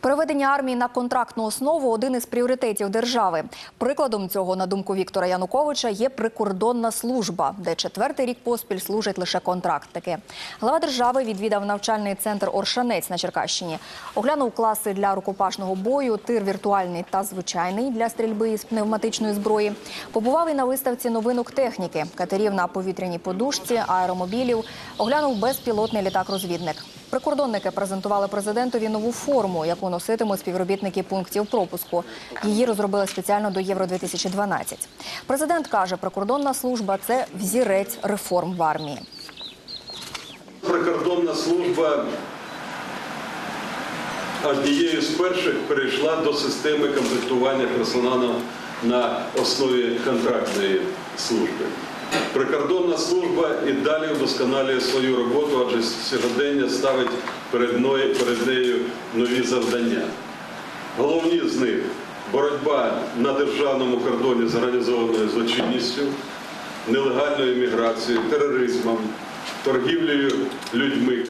Переведення армії на контрактну основу один із пріоритетів держави. Прикладом цього, на думку Віктора Януковича, є прикордонна служба, де четвертий рік поспіль служать лише контрактники. Глава держави відвідав навчальний центр Оршанець на Черкащині. Оглянув класи для рукопашного бою, тир віртуальний та звичайний для стрільби із пневматичної зброї. Побував і на виставці новинок техніки, катерів на повітряній подушці, аеромобілів. Оглянув безпілотний літак-розвідник. Прикордонники презентували президентові нову форму, яку носитимуть співробітники пунктів пропуску. Її розробили спеціально до Євро 2012 Президент каже, прикордонна служба це взірець реформ в армії. Прикордонна служба однією з перших перейшла до системи комплектування персоналу на основі контрактної служби. Прикордонна служба і далі вдосконалює свою роботу, адже сьогодення ставить перед нею, перед нею нові завдання. Головні з них боротьба на державному кордоні з організованою злочинністю, нелегальною міграцією, тероризмом, торгівлею людьми.